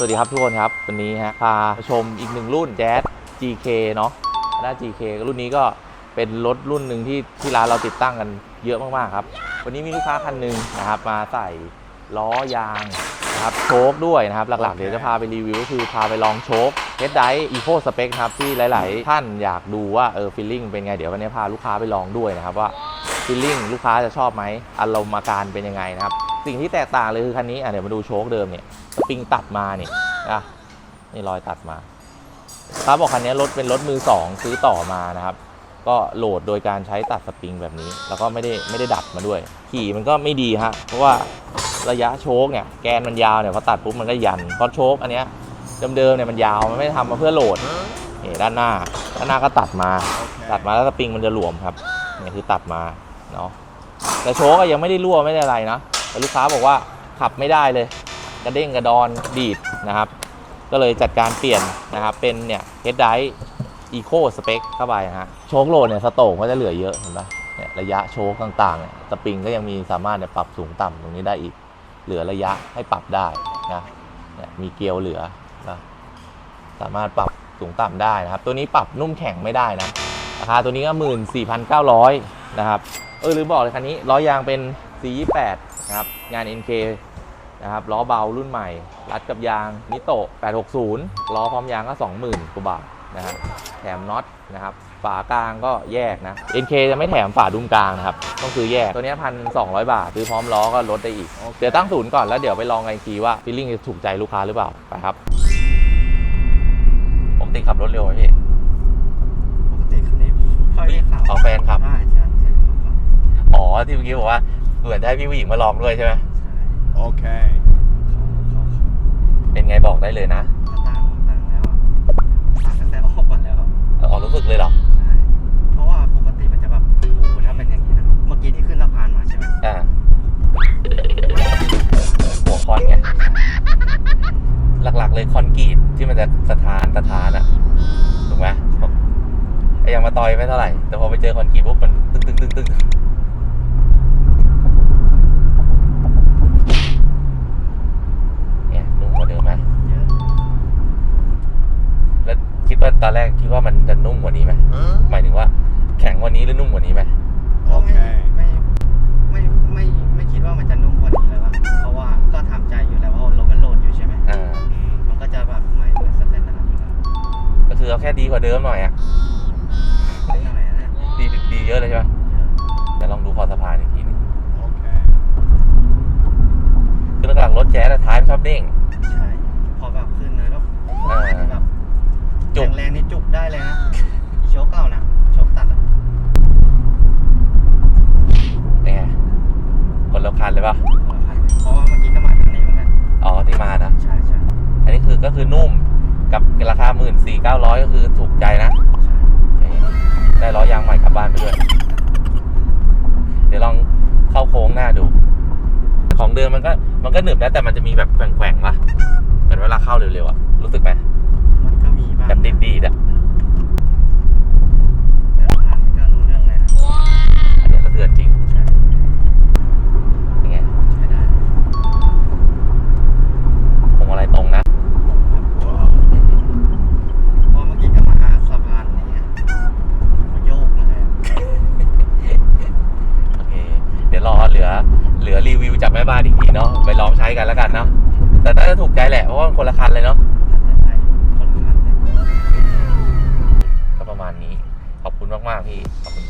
สวัสดีครับทุกคนครับ วันนี้ฮะพาชมอีกหนึ่งรุ่นแจ๊ส GK เนาะด้า GK รุ่นนี้ก็เป็นรถรุ่นหนึ่งที่ที่ร้านเราติดตั้งกันเยอะมากๆครับ วันนี้มีลูกค้าคันหนึ่งนะครับมาใส่ล้อยางนะครับโชคด้วยนะครับ หลักๆ เดี๋ยวจะพาไปรีวิวก็คือพาไปลองโชคเฮดไดอีโคสเปคครับที่หลาย ๆ ท่านอยากดูว่าเออฟีลลิ่งเป็นไง เดี๋ยววันนี้พาลูกค้าไปลองด้วยนะครับว่าฟีลลิ่งลูกค้าจะชอบไหมอารมณ์อาการเป็นยังไงนะครับ สิ่งที่แตกต่างเลยคือคันนี้อะเดี๋ยวมาดูโชคเดิมเนี่ยสปริงตัดมาเนี่ยอะนี่รอยตัดมาครับบอกคันนี้รถเป็นรถมือสองซื้อต่อมานะครับ ก็โหลดโดยการใช้ตัดสปริงแบบนี้ แล้วก็ไม่ได้ไม่ได้ดัดมาด้วย ขี่มันก็ไม่ดีฮะเพราะว่าระยะโชคเนี่ยแกนมันยาวเนี่ยพอตัดปุ๊บมันก็ยันเพราะโชคอันเนี้ยเดิมๆเนี่ยมันยาวมันไม่ได้ทำมาเพื่อโหลดนี่ด้านหน้าด้านหน้าก็ตัดมา ตัดมาแล้วสปริงมันจะหลวมครับนี่คือตัดมาเนาะแต่โชคก็ยังไม่ได้รั่วไม่ได้อะไรนะ แต่ลูกค้าบอกว่าขับไม่ได้เลย กระเด้งกระดอนดีดนะครับ ก็เลยจัดการเปลี่ยนนะครับ เป็นเนี่ยเฮดไดอีโคสเปคเข้าไปนะฮะโชคโหลดเนี่ยสโตรกก็จะเหลือเยอะเห็นปะเนี่ยระยะโชคต่างๆเนี่ยสปริงก็ยังมีสามารถเนี่ยปรับสูงต่ำตรงนี้ได้อีก เหลือระยะให้ปรับได้นะเนี่ยมีเกลียวเหลือนะสามารถปรับสูงต่ำได้นะครับ ตัวนี้ปรับนุ่มแข็งไม่ได้นะราคาตัวนี้ก็14,900นเก้าร้อยนะครับ เออลืมบอกเลยคันนี้ล้อยางเป็น C28 นะครับงาน NK นะครับล้อเบารุ่นใหม่ รัดกับยางนิโตะ860 ล้อพร้อมยางก็ 20,000กว่าบาทนะฮะแถมน็อตนะครับฝากลางก็แยกนะ NK จะไม่แถมฝาดุมกลางนะครับ ต้องซื้อแยก ตัวเนี้พันสองบาท ซื้อพร้อมล้อก็ลดได้อีก เดี๋ยวตั้งศูนย์ก่อนแล้วเดี๋ยวไปลองกันอีกทีว่าฟีลลิ่งจะถูกใจลูกค้าหรือเปล่า ไปครับ ผมติดขับรถเร็วไหมพี่ปกติคันนี้ค่อยได้ขับของแฟนขับใช่ใช่ใช่ครับ อ๋อที่เมื่อกี้บอกว่า เหมือนจะให้พี่ผู้หญิงมาลองด้วยใช่ไหม Okay. เขาเขาเป็นไงบอกได้เลยนะเขาต่างต่างแล้วอะต่างตั้งแต่ออกมาแล้วอะอ๋อรู้สึกเลยเหรอใช่เพราะว่าปกติมันจะแบบโอ้โหถ้าเป็นอย่างนี้นะเมื่อกี้ที่ขึ้นสะพานมาใช่ไหมอ่าหัวคอนไงหลักๆเลยคอนกรีตที่มันจะสถานสถานอะถูกไหมไอ้ยังมาต่อยไม่เท่าไหร่ แต่พอไปเจอคอนกรีตปุ๊บมันตึ้งตึ้งตึ้งตึ้ง ตอนแรกคิดว่ามันจะนุ่มกว่านี้ไหมหมายถึงว่าแข็งกว่านี้หรือนุ่มกว่านี้ไหมก็ไม่ Okay. ไม่ไม่ไม่ไม่คิดว่ามันจะนุ่มกว่านี้เลยว่ะเพราะว่าก็ทำใจอยู่แล้วว่ารถมันโหลดอยู่ใช่ไหมอ่า มันก็จะแบบไม่เหมือนสเตนดาร์ดอยู่แล้วก็คือเอาแค่ดีกว่าเดิมหน่อยอะนิดหน่อยนะดีดีเยอะเลยใช่ไหมเดี๋ยวลองดูคอสะพานอีกทีหนึง Okay. คือหลักๆรถแจ๊สอะท้ายมันชอบเด้ง ใช่พอแบบขึ้นเนินแล้ว อ่า แบบ จุกแรงๆนี่จุกได้เลยนะอีโชคเก่านะโชคตัดอะเป็นไงคนละคันเลยป่ะ เพราะว่าเมื่อกี้ก็มาทางนี้เหมือนกันอ๋อที่มานะ ใช่ใช่อันนี้คือก็คือนุ่มกับราคาหมื่นสี่เก้าร้อยก็คือถูกใจนะใช่ได้ล้อยางใหม่กลับบ้านไปด้วย เดี๋ยวลองเข้าโค้งหน้าดู ของเดิมมันก็มันก็หนึบนะแต่มันจะมีแบบแกว่งๆป่ะเหมือนเวลาเข้าเร็วๆอะรู้สึกไหม มันก็มีบ้างแบบดีดๆอะแต่ผ่านก็รู้เรื่องเลยนะอันนี้ก็เทือนจริงใช่เป็นไงใช้ได้พวงมาลัยตรงนะเพราะเมื่อกี้ก็มาสะพานนี้อะมันโยกมาเลยโอเค เดี๋ยวรอเหลือ เหลือรีวิวจากแม่บ้านอีกทีเนาะไปลองใช้กันแล้วกันเนาะแต่น่าจะถูกใจแหละเพราะว่ามันคนละคันเลยเนาะ ก็